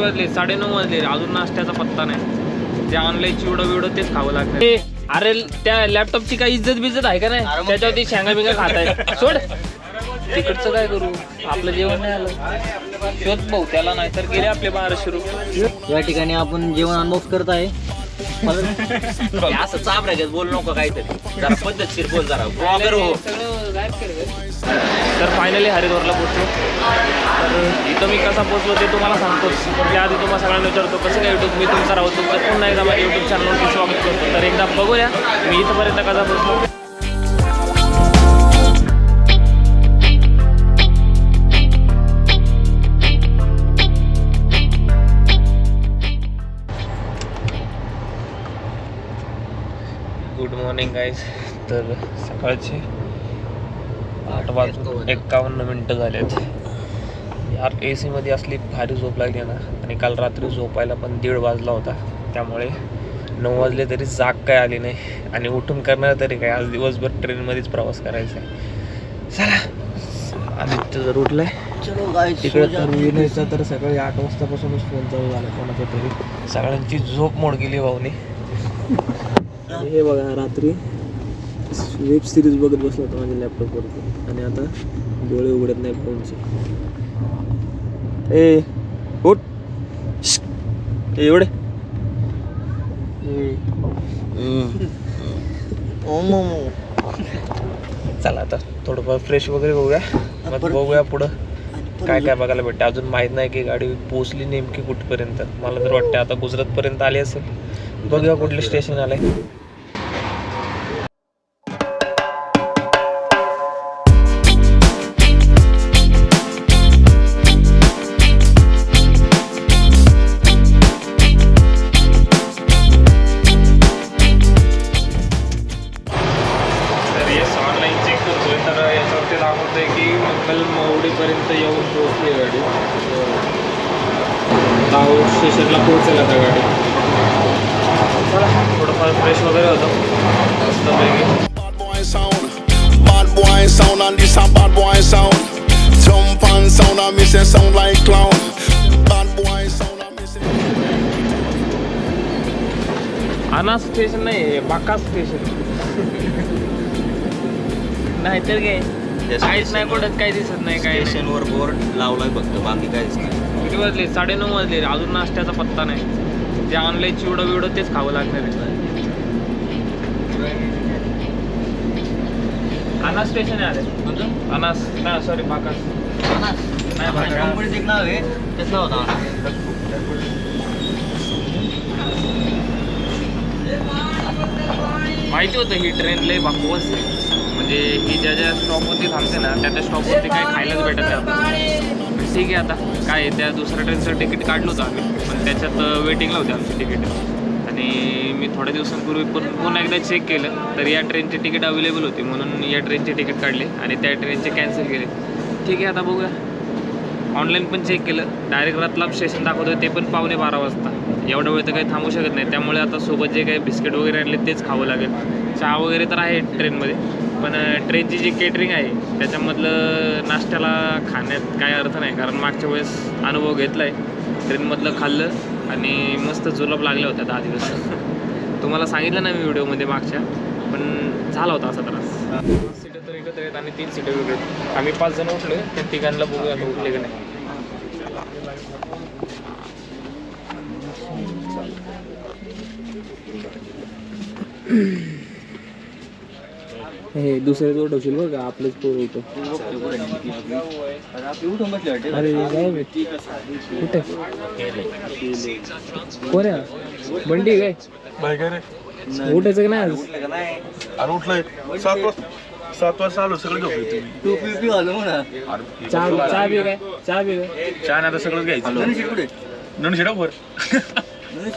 वाजले साडेनऊ वाजले. अजून नाश्त्याचा पत्ता नाही. जे ऑनलाईन चिवडं बिवडं तेच खावं लागतं अरे त्या लॅपटॉपची काही इज्जत बिज्जत आहे का नाही? त्याच्यावरती शेंगा बिंगा खात आहे सोड. तिकडचं काय करू? आपलं जेवण नाही आलं. शोध भाऊ त्याला नाही तर गेले आपले बाराशे रुपये. या ठिकाणी आपण जेवण अनबॉक्स करत आहे. हे असं चाबऱ्या बोल नको काहीतरी. जरा पद्धतशीर बोल जरा. ब्लॉगर हो. तर फायनली हरिद्वारला पोचतो तर इथं मी कसा पोचलो ते तुम्हाला सांगतो. पण त्याआधी तुम्हाला सगळ्यांना विचारतो कसं काय यूट्यूब मी तुमचा राहतो तुमचं पुन्हा एकदा माझ्या यूट्यूब चॅनलवरती स्वागत करतो. तर एकदा बघूया मी इथंपर्यंत कसा पोहोचलो. मॉर्निंग गाईज तर सकाळचे आठ वाजून एक्कावन्न मिनटं झालेत. यार ए सीमध्ये असली भारी झोप लागली ना आणि काल रात्री झोपायला पण दीड वाजला होता. त्यामुळे नऊ वाजले तरी जाग काय आली नाही. आणि उठून करणार तरी काय? आज दिवसभर ट्रेनमध्येच प्रवास करायचा आहे. चला. आदित्य जर उठलाय तिकडे. तर विनयचा तर सकाळी आठ वाजतापासूनच फोन चालू झाला कोणाचा तरी. सगळ्यांची झोप मोड गेली भाऊनी. हे बघा रात्री वेब सिरीज बघत बसला होता माझ्या लॅपटॉपवरती आणि आता डोळे उघडत नाही फोनचे. ए उठ. एवढे. चला आता थोडंफार फ्रेश वगैरे होऊया मग बघूया पुढं. काय काय बघायला भेटते अजून माहीत नाही की गाडी पोहोचली नेमकी कुठपर्यंत. मला तर वाटतं आता गुजरात पर्यंत आली असेल. बघूया कुठलं स्टेशन आलंय. स्टेशन नाही बाका स्टेशन नाही तर काय काहीच नाही कुठंच काही दिसत नाही काय स्टेशनवर बोर्ड लावलाय फक्त बाकी काहीच नाही. किती वाजले? साडेनऊ वाजले. अजून नाश्त्याचा पत्ता नाही. जे ऑनलाईन चिवडं बिवडं तेच खावं लागणार आहे. अनास स्टेशन आहे आले अनास. नाही सॉरी बाकास. नाही बाका कंपनीचं नाव आहे. त्याच होता माहिती होतं ही ट्रेन लय बाकवस म्हणजे ही ज्या ज्या स्टॉपवरती थांबते ना त्या त्या स्टॉपवरती काही खायलाच भेटत नाही आपल्याला. ठीक आहे आता काय आहे, त्या दुसऱ्या ट्रेनचं तिकीट काढलं होतं आम्ही. पण त्याच्यात वेटिंगला होते आमची तिकीट आणि मी थोड्या दिवसांपूर्वी पण पुन्हा एकदा चेक केलं तर या ट्रेनचे तिकीट अवेलेबल होती. म्हणून या ट्रेनचे तिकीट काढले आणि त्या ट्रेनचे कॅन्सल केले. ठीक आहे आता बघूया. ऑनलाईन पण चेक केलं. डायरेक्ट रतलाम स्टेशन दाखवतोय ते पण पावणे बारा वाजता. एवढा वेळ तर काही थांबू शकत नाही. त्यामुळे आता सोबत जे काही बिस्किट वगैरे आणले तेच खावं लागेल. चहा वगैरे तर आहे ट्रेनमध्ये पण ट्रेनची जी केटरिंग आहे त्याच्यामधलं नाश्त्याला खाण्यात काय अर्थ नाही. कारण मागच्या वेळेस अनुभव घेतला आहे ट्रेनमधलं खाल्लं आणि मस्त जुलाब लागल्या होत्या दहा दिवस. तुम्हाला सांगितलं ना मी व्हिडिओमध्ये मागच्या पण झाला होता असा त्रास. सीटं तर एकत्र आहेत आणि तीन सीटं वेगळे आहेत. आम्ही पाच जण उठलो त्या तिघांना बघूया उठले का नाही. हे दुसरे जोड ठेवशील बरं का? आपलंच पोर होतं. अरे काय. कुठे? कोण आहे हा? बंडी काय उठायचं का नाही आज? नाही अरे उठलंय. सात वाजता सात वाजता आलो सगळं झोपले तुम्ही. टू पी पी आलो म्हणा चहा चहा बी काय? चहा बी काय? चहा आता सगळं घ्यायचं. दोन्ही कुठे? नन शेडा वर. दोन्ही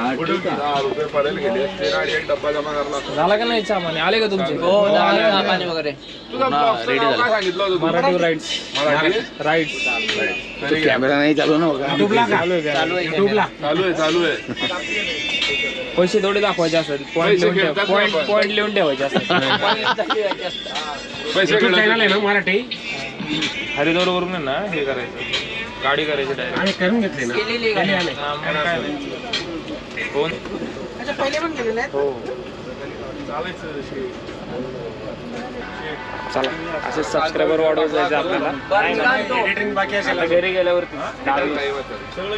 शेट हा ठीक आहे. दहा रुपये पडायला गेले ते गाडी एक डब्बा जमा करला झाला का नाही चहा पाणी आले का तुमचे? हो पाणी वगैरे. सांगितलं होतं मराठी राईट्स राईट्स कॅमेरा नाही चालू ना चालू आहे का? चालू आहे चालू आहे पैसे थोडे दाखवायचे असेल पॉईंट लिहून ठेव. खेळतात ना पॉईंट आपण. पॉईंट लिहून ठेवायचे असेल पैसे चॅनल आहे ना मराठी? हरिद्वार वरून ना हे करायचं. गाडी करायची डायरेक्ट आणि करून घेतले ना. केलेली गाडी. कोण? हो. चला असे सबस्क्रायबर वाढवत जायचे आपल्याला. बाकी असेल घरी गेल्यावरती.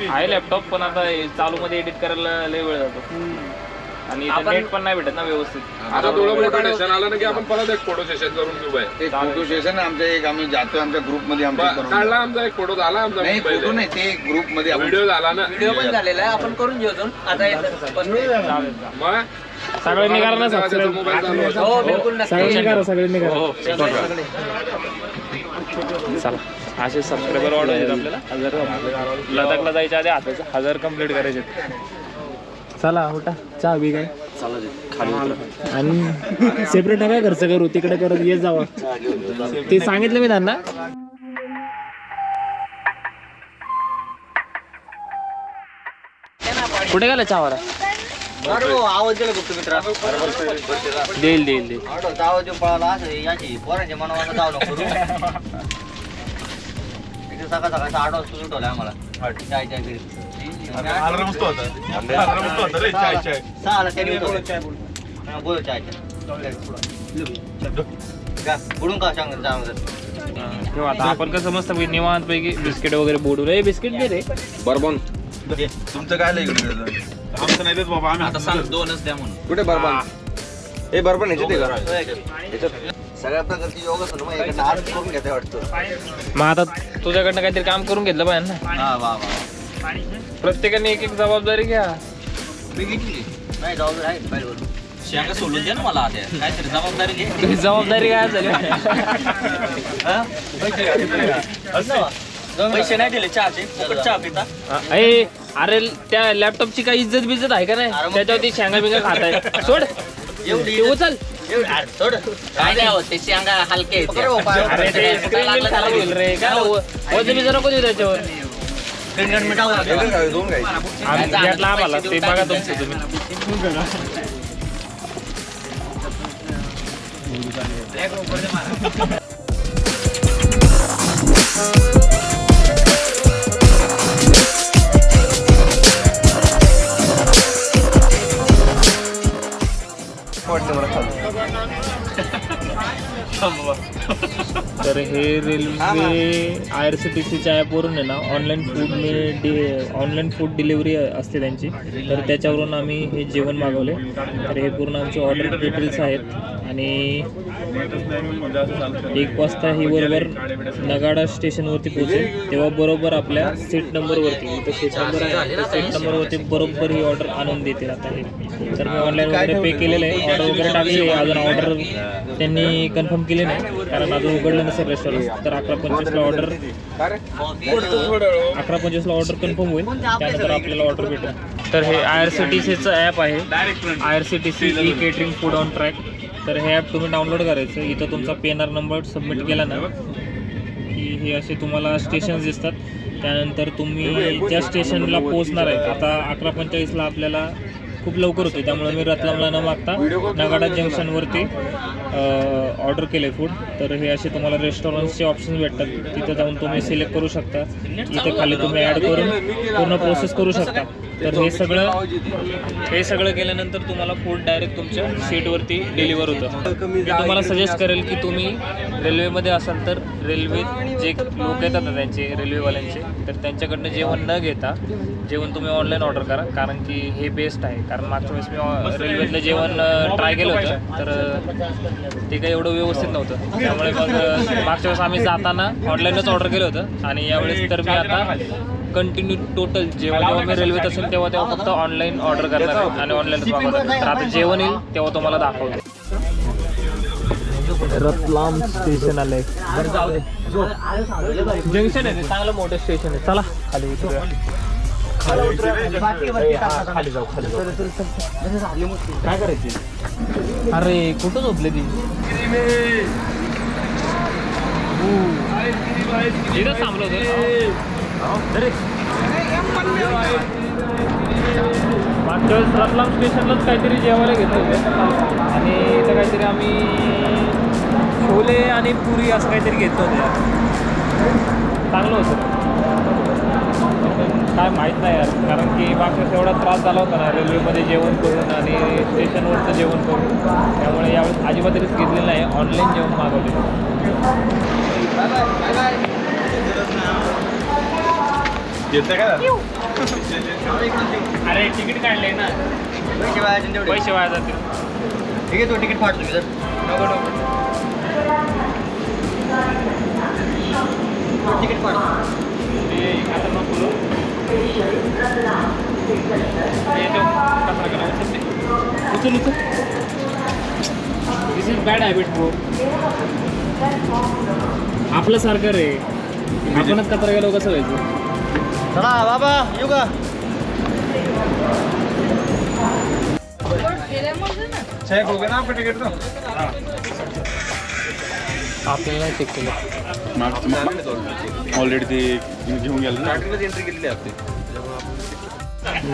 आहे लॅपटॉप पण आता चालू मध्ये एडिट करायला लय वेळ जातो. आणि नेट पण नाही भेटत ना व्यवस्थित. आता थोडं मोठं सेशन आलं ना की आपण परत एक फोटो सेशन करून घेऊ बाय एक फोटो सेशन आमच्या एक आम्ही जातोय आमच्या ग्रुपमध्ये आमच्या करून. काढला आमचा एक फोटो झाला आमचा नाही फोटो नाही ते ग्रुपमध्ये आपण व्हिडिओ झाला ना. व्हिडिओ पण झालेला आहे आपण करून घेऊ अजून. आता येतं. पण- मग? सगळ्यांनी करा ना सबस्क्राईब मोबाईल चालू होता. हो बिलकुल नक्की. सगळे असे सबस्क्रायबर वाढवायचे आपल्याला. हजार लडाखला जायच्या आधी हाताचे हजार कंप्लीट करायचे चला उठा. चहा बी काय आणि सेपरेट काय खर्च करू तिकडे करत येत जावा. ते सांगितलं मी त्यांना. कुठे गेला चहावाला देईल देईल देईल. सकाळ सकाळचा आठ वाजता सुटवलं आम्हाला. होता होता रे चाय चाय सहाला चाय चाय बुडून का सांग आता आपण कसं मस्त निवांत पैकी बिस्किट वगैरे बोडू रे बिस्किट दे रे बरबन तुमचं काय लय आमचं नाही देत बाबा आम्ही आता सांग दोनच द्या म्हणून कुठे बरबन हे बरबन ह्याच्यात आहे का सगळ्या प्रकारची योगासन मग करून घेते वाटतं मग आता तुझ्याकडनं काहीतरी काम करून घेतलं पाहिजे ना वा वा. प्रत्येकाने एक एक जबाबदारी घ्या. नाही जबाबदारी आहे पाहिजे शेंगा सोडून दे ना मला काहीतरी जबाबदारी घे. तुझी जबाबदारी काय झाली पैसे नाही दिले चहाचे. फुकट चहा पिता. अरे अरे त्या लॅपटॉपची काही इज्जत बिज्जत आहे का नाही? त्याच्यावरती शेंगा बिंगा खात आहे सोड. एवढी उचल. सोड. काय नाही होत? ते शेंगा हलके वजन बिजन नको देऊ त्याच्यावर. मिटावं लागेल आम्ही घेतला आम्हाला ते बघा तुमचं तुम्ही. वाटतं हे railway I R C T सीच्या ॲपवरून आहे ना ऑनलाईन फूड मी डि ऑनलाईन फूड डिलिव्हरी असते त्यांची. तर त्याच्यावरून आम्ही हे जेवण मागवले. तर हे पूर्ण आमचे ऑर्डर डिटेल्स आहेत. आणि एक वाजता ही बरोबर नगाडा स्टेशनवरती पोहोचेल. तेव्हा बरोबर आपल्या सीट नंबरवरती इथं सीट नंबर आहे सीट नंबरवरती बरोबर ही ऑर्डर आणून देतील आता हे. तर मी ऑनलाईन वगैरे पे केलेलं आहे. ऑर्डर वगैरे टाकली आहे. अजून ऑर्डर त्यांनी कन्फर्म केली नाही कारण अजून उघडलं नसेल रेस्टॉरंट तर अकरा पंचवीसला ऑर्डर अकरा पंचवीसला ऑर्डर कन्फर्म होईल. त्यानंतर आपल्याला ऑर्डर भेटेल. तर हे आय आर सी टी सीचं ॲप आहे. I R C T C E catering food on track तर हे ॲप तुम्ही डाउनलोड करायचं. इथं तुमचा P N R number submit केला ना की हे असे तुम्हाला स्टेशन्स दिसतात. त्यानंतर तुम्ही ज्या स्टेशनला पोहोचणार आहे आता अकरा पंचेचाळीसला आपल्याला खूप लवकर होते. त्यामुळे मी रतलामला न मागता नगाडा जंक्शनवरती ऑर्डर केले फूड तर हे असे तुम्हाला रेस्टॉरंट्सचे ऑप्शन भेटतात. तिथं जाऊन तुम्ही सिलेक्ट करू शकता. इथे खाली तुम्ही ॲड करून पूर्ण प्रोसेस करू शकता. तर हे सगळं हे सगळं केल्यानंतर तुम्हाला फूड डायरेक्ट तुमच्या सीटवरती डिलिव्हर होतं. मी तुम्हाला सजेस्ट करेल की तुम्ही रेल्वेमध्ये असाल तर रेल्वे जे लोक येतात ना त्यांचे रेल्वेवाल्यांचे तर त्यांच्याकडनं जेवण न घेता जेवण तुम्ही ऑनलाईन ऑर्डर करा. कारण की हे बेस्ट आहे. कारण मागच्या वेळेस मी रेल्वेतलं जेवण ट्राय केलं होतं. तर ते काही एवढं व्यवस्थित नव्हतं. त्यामुळे मग मागच्या वेळेस आम्ही जाताना ऑनलाईनच ऑर्डर केलं होतं. आणि यावेळेस तर मी आता कंटिन्यू टोटल जेव्हा जेव्हा मी रेल्वेत असेल तेव्हा तेव्हा फक्त ऑनलाईन ऑर्डर करणार आहे. आणि ऑनलाईनच मागवणार आहे. तर आता जेवण येईल तेव्हा तुम्हाला दाखवतो. रतलाम स्टेशन आलंय. जंक्शन आहे ते. चांगलं मोठं स्टेशन आहे. चला. खाली उतरूया. खाली जाऊ खाली जाऊ. काय करायचे अरे कुठं झोपले ती? इथं थांबलो होतो. मागच्या वेळेस रतलाम स्टेशनलाच काहीतरी जेवायला घेतलं होतं आणि इथं काहीतरी आम्ही छोले आणि पुरी असं काहीतरी घेतलं होतं चांगलं होतं काय माहीत नाही यार कारण की मागच्या एवढा त्रास झाला होता ना रेल्वेमध्ये जेवण करून आणि स्टेशनवरचं जेवण करून त्यामुळे यावेळेस अजिबात रिस्क घेतलेलं नाही ऑनलाईन जेवण मागवले येतं काय अरे तिकीट काढले ना. पैसे वायाचे तेवढे. पैसे वाया जातील. ठीक आहे तो तिकीट फाटलो मी तर नको नको. तिकीट फाट. ते आता नको. उचल उचल. This is bad habit bro आपलं सरकार आहे आपणच कचरा गेलो कसं व्हायचं? चला बाबा येऊ का? चेक हो गया ना आपका टिकट तो? आपल्याला चेक केलं ऑलरेडी ते घेऊन गेलं ना। एंट्री केलेली असते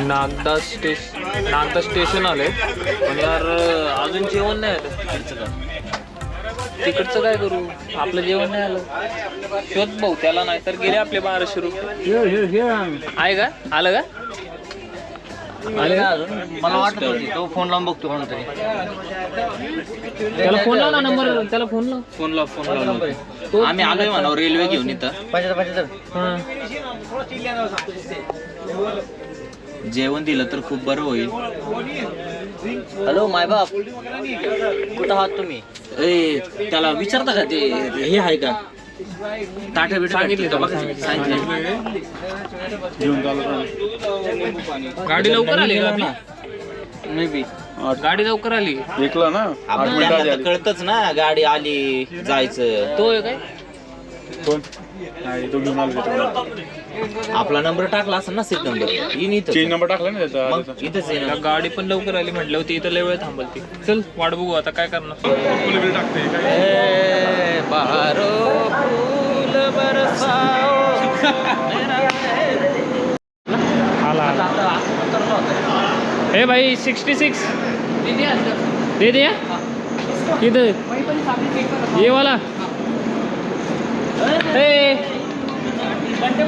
नागदा स्टेशन नागदा स्टेशन आले पण यार अजून जेवण नाही आलं तिकडचं काय करू? आपलं जेवण नाही आलं. शोध भाऊ त्याला नाही तर गेले आपले बाराशे रुपये. आहे का? आलं का? आले का मला वाटत होती तो फोन लावून बघतो म्हणून तरी त्याला फोन लाव ना नंबर त्याला फोन लाव. फोन लाव फोन लाव आम्ही आलोय म्हणा रेल्वे घेऊन इथं. पंच्याहत्तर हां. जेवण दिलं तर खूप बरं होईल. हॅलो मायबाप कुठं आहात तुम्ही? ए त्याला विचारता का ते? हे आहे का? ताट्या बिट्या सांगितले गाडी लवकर आली का आपली? मे बी गाडी लवकर आली. ऐकलं ना? आठ आपल्याला मिनिटं आधी तर आली कळतच ना गाडी आली जायचं. तो आहे काय? कोण? नाही तो घेऊन आलो आपला नंबर टाकला असेल ना सीट नंबर येईन इथं चेंज नंबर टाकला ना त्याचा मग इथंच आहे या ना गाडी पण लवकर आली म्हटलं होती इथं लय वेळ थांबलती चल वाट बघू आता काय करणार. फुल टाकते काय? ए, बहारो फूल बरसाओ. आला आला. हे भाई सिक्स्टी सिक्स दे दिया किधर ये वाला. ए. बंटे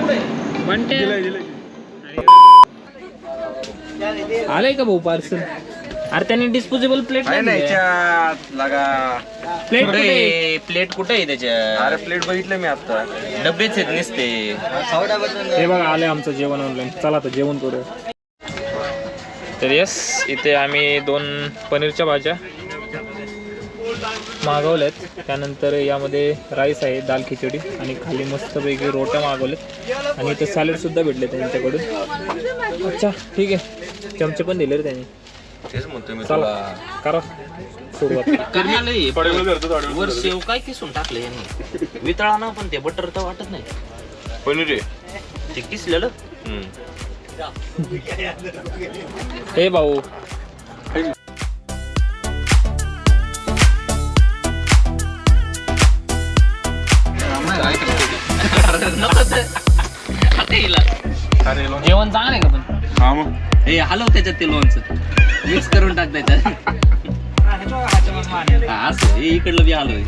आलंय का भाऊ पार्सल अरे त्यांनी डिस्पोजेबल प्लेट याच्यात लागा. प्लेट कुठे? कुठे? आहे? प्लेट कुठे आहे त्याच्या? अरे प्लेट बघितलं मी आता. डबेच आहेत नुसते. हे बघा आले आमचं जेवण ऑनलाईन चला आता जेवण करू तर येस इथे आम्ही दोन पनीरच्या भाज्या मागवल्यात त्यानंतर यामध्ये राईस आहे दाल खिचडी आणि खाली मस्तपैकी रोट्या मागवल्यात. आणि इथे सॅलड सुद्धा भेटले त्यांच्याकडून. अच्छा ठीक आहे. चमचे पण दिले रे त्यांनी. तेच म्हणतोय मी चला करा. सुरुवात. वर शेव काय किसून टाकलं यांनी? वितळा ना पण ते बटर तर वाटत नाही. पनीर आहे. ते किसलेलं? हे भाऊ अरे लोण. जेवण चांगलं आहे का पण? हा मग. हे हलव त्याच्यात ते लोणचं. मिक्स करून टाक त्याच्यात. हा, असं हे इकडलं बी हलव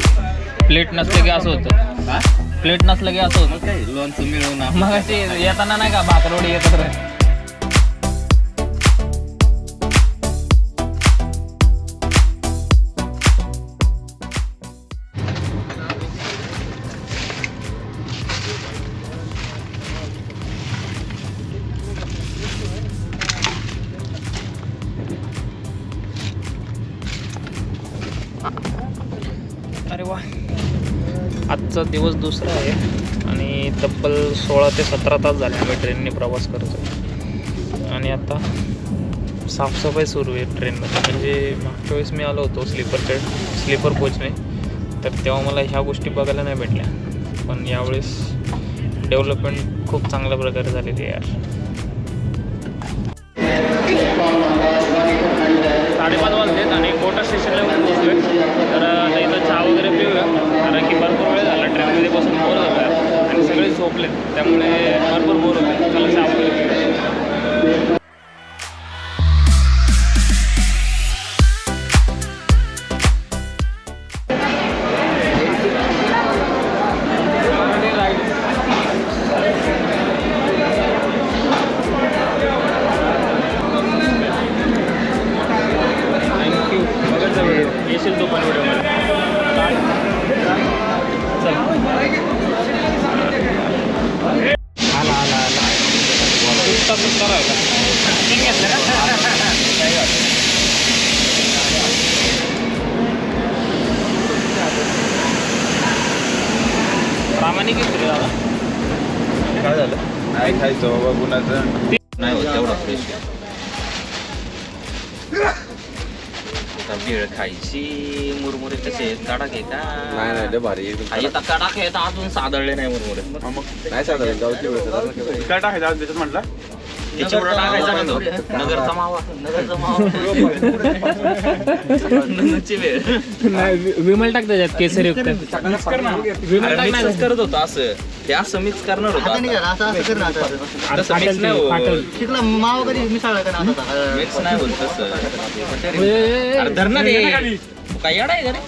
प्लेट नसलं की असं होतं. हा? प्लेट नसलं की असं होतं. काय? लोणचं मिळवून आपण- मग येताना नाही का भाकरवडी एकत्र? अरे वा. आजचा दिवस दुसरा आहे आणि तब्बल सोळा ते सतरा तास झाले आम्ही ट्रेनने प्रवास करतो. आणि आता साफसफाई सुरू आहे ट्रेनमध्ये. म्हणजे मागच्या वेळेस मी आलो होतो स्लीपर ट्रेन स्लीपर कोचने. तर तेव्हा मला ह्या गोष्टी बघायला नाही भेटल्या. पण यावेळेस डेव्हलपमेंट खूप चांगल्या प्रकारे झालेली आहे यार. आणि त्यामुळे भरपूर बोर खायचं बाबा कुणाचं. नाही होत तेवढा फ्रेश आता भेळ खायची मुरमुरे कसे आहेत कडक आहे नाही नाही का लय भारी एकदम आई आता कडक आहे तर अजून सादळले नाही मुरमुरे. नाही साधारण गावठी आज त्याच्यात म्हटलं? हे चिवडा टाकायचा तो नगरचा मावा नगरचा मावा नगरची वेळ नाही विमल टाक त्याच्यात केसरी युक्त विमल टाक नाही मिक्सच करत होतो असं. ते असं मिक्स करणार होतो आता नाही आता. असं असं कर ना आता. असं. तसं मिक्स नाही होत. तिकडं माव कधी मिसळला का ना आता? मिक्स नाही होत तसं. अरे धर ना रे तू. काय येडा आहे का रे?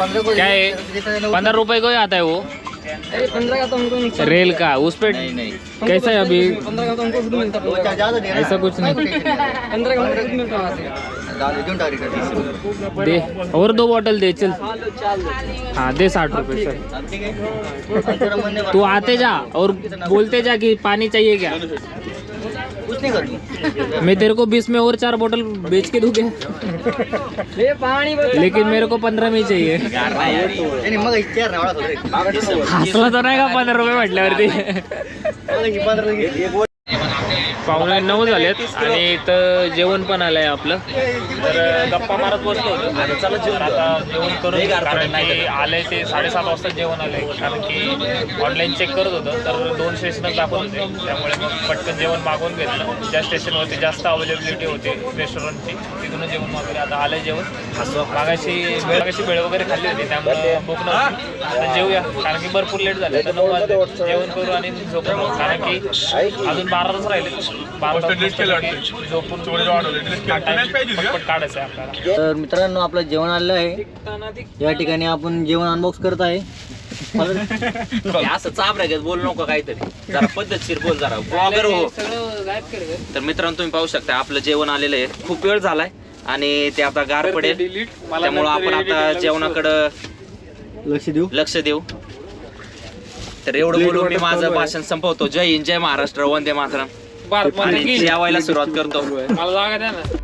क्या है पंद्रह रुपए को ही आता है वो? रेल का उस पे नाही नाही। कैसा है अभी? ऐसा ऐसा कुछ नहीं। दे और दो बॉटल दे चल। हाँ दे साठ रुपए चल। तू आते जा और बोलते जा कि पानी चाहिए क्या? नहीं करनी मैं तेरे को बीस में और चार बोतल बेच के दूँ क्या लेकिन मेरे को पंद्रह में ही चाहिए। हसला तर नाही का पंधरा रुपये म्हटल्यावरती. पावणे नऊ झालेत आणि इथं जेवण पण आलंय आपलं. तर गप्पा मारत बसलो होतो. आणि चला जेवण आता जेवण करून घेऊ. कारण की आलंय ते साडेसात वाजता जेवण आलंय. कारण की ऑनलाईन चेक करत होतं. तर दोन स्टेशनच दाखवत होते. त्यामुळे मग पटकन जेवण मागवून घेतलं. ज्या स्टेशनवरती जास्त अवेलेबिलिटी होती रेस्टॉरंटची तिथून जेवण वगैरे आता आलंय जेवण. मागाशी मागाशी वेळ वगैरे खाल्ली होती. त्यामुळे भूक नव्हती. आता जेवूया. कारण की भरपूर लेट झाले. तर नऊ वाजले. जेवण करू आणि झोपू. कारण की अजून बाराच राहिले बारा तास List काढायचं आहे आपल्याला. तर मित्रांनो आपलं जेवण आलेलं आहे. या ठिकाणी आपण जेवण अनबॉक्स करत आहे. हे असं चाबऱ्या घेत बोल नको काहीतरी. जरा पद्धतशीर बोल जरा. ब्लॉगर हो. तर मित्रांनो तुम्ही पाहू शकता आपलं जेवण आलेलं आहे. खूप वेळ झालाय आणि ते आता गार पडेल. त्यामुळं आपण आता जेवणाकडं लक्ष देऊ? लक्ष देऊ. तर एवढं बोलून मी माझं भाषण संपवतो. जय हिंद जय महाराष्ट्र. वंदे मातरम. आणि जेवायला सुरुवात करतो. मला जागा द्या ना.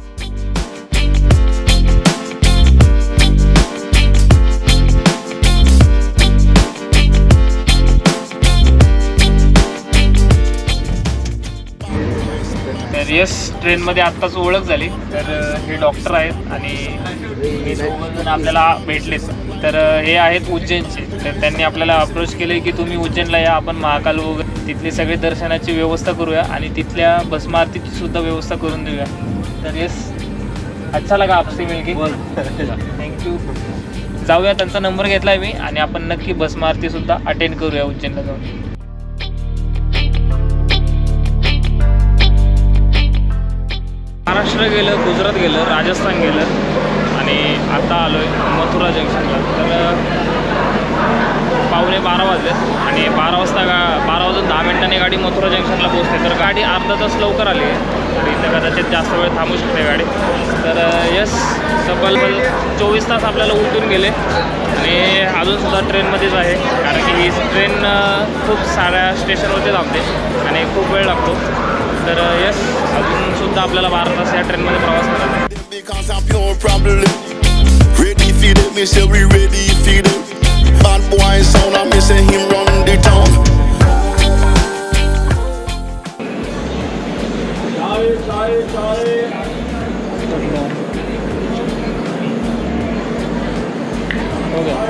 तर यस ट्रेनमध्ये आत्ताच ओळख झाली. तर हे डॉक्टर आहेत आणि हे दोघं जण आपल्याला भेटलेत. तर हे आहेत उज्जैनचे. तर त्यांनी आपल्याला अप्रोच केले की तुम्ही उज्जैनला या आपण महाकाल वगैरे तिथली सगळी दर्शनाची व्यवस्था करूया आणि तिथल्या भस्म आरतीची सुद्धा व्यवस्था करून देऊया. तर येस अच्छा लगा आपसे मिळके थँक्यू जाऊया त्यांचा नंबर घेतलाय मी आणि आपण नक्की भस्म आरती सुद्धा अटेंड करूया उज्जैनला जाऊन. महाराष्ट्र गेलं गुजरात गेलं राजस्थान गेलं आणि आता आलो आहे मथुरा जंक्शनला. तर पावणे बारा वाजले आणि बारा वाजता गा बारा वाजून दहा मिनिटांनी गाडी मथुरा जंक्शनला पोहोचते. तर गाडी अर्धा तास लवकर आली आहे. तर इथं कदाचित जास्त वेळ थांबू शकते गाडी. तर यस तब्बल चोवीस तास आपल्याला उलटून गेले आणि अजूनसुद्धा ट्रेनमध्येच आहे. कारण की ही ट्रेन खूप साऱ्या स्टेशनवरती थांबते आणि खूप वेळ लागतो. तर अजून सुद्धा आपल्याला बारा तास या ट्रेन मध्ये प्रवास करायचा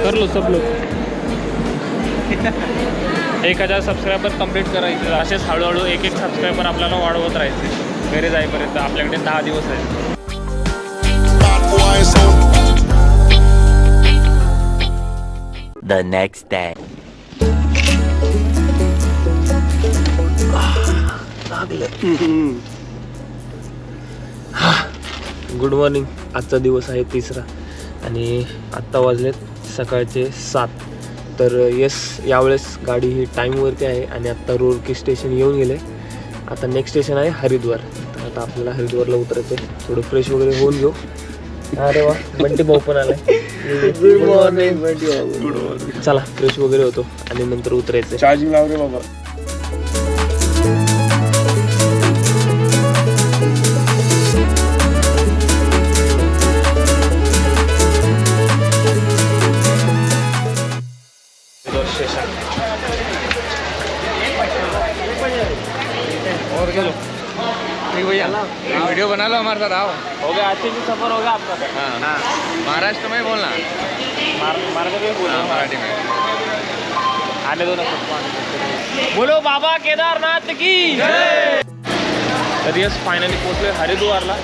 करलो सब लोग एक हजार सबस्क्रायबर कंप्लीट करायचे असेच हळूहळू एक एक सबस्क्रायबर आपल्याला वाढवत राहायचे. घरी जाईपर्यंत आपल्याकडे दहा दिवस आहेत. The next day good morning आजचा दिवस आहे तिसरा. आणि आत्ता वाजलेत सकाळचे सात. तर येस यावेळेस गाडी ही टाईमवरती आहे आणि आत्ता रोडकी स्टेशन येऊन गेले. आता नेक्स्ट स्टेशन आहे हरिद्वार. तर आता आपल्याला हरिद्वारला उतरायचं आहे. थोडं फ्रेश वगैरे होऊन घेऊ अरे वा बंटी भाऊ पण आलाय गुड मॉर्निंग बंटी भाऊ चला फ्रेश वगैरे होतो आणि नंतर उतरायचं चार्जिंग लाव रे बाबा. वीडियो बना लो हमारे साथ आओ. हो गया अच्छे से सफर हो गया आपका हाँ महाराष्ट्र में बोलना. मार मार्ग भी बोलो मराठी में. आने दो ना बोलो बाबा केदारनाथ की तर यस फायनली पोहोचलोय हरिद्वारला.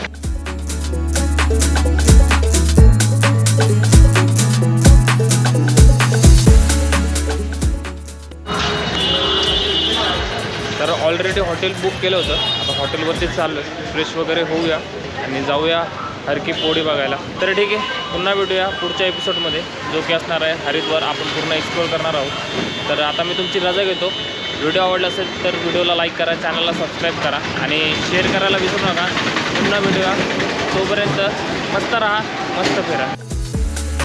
ऑलरेडी हॉटेल बुक केलं होतं. आता हॉटेलवरतीच चाललं फ्रेश वगैरे होऊया आणि जाऊया हरकी पोळी बघायला. तर ठीक आहे पुन्हा भेटूया पुढच्या एपिसोडमध्ये जो की असणार आहे हरिद्वार आपण पूर्ण एक्सप्लोर करणार आहोत. तर आता मी तुमची रजा घेतो. व्हिडिओ आवडला असेल तर व्हिडिओला लाईक करा चॅनलला सबस्क्राईब करा आणि शेअर करायला विसरू नका. पुन्हा भेटूया. तोपर्यंत मस्त राहा मस्त फिरा.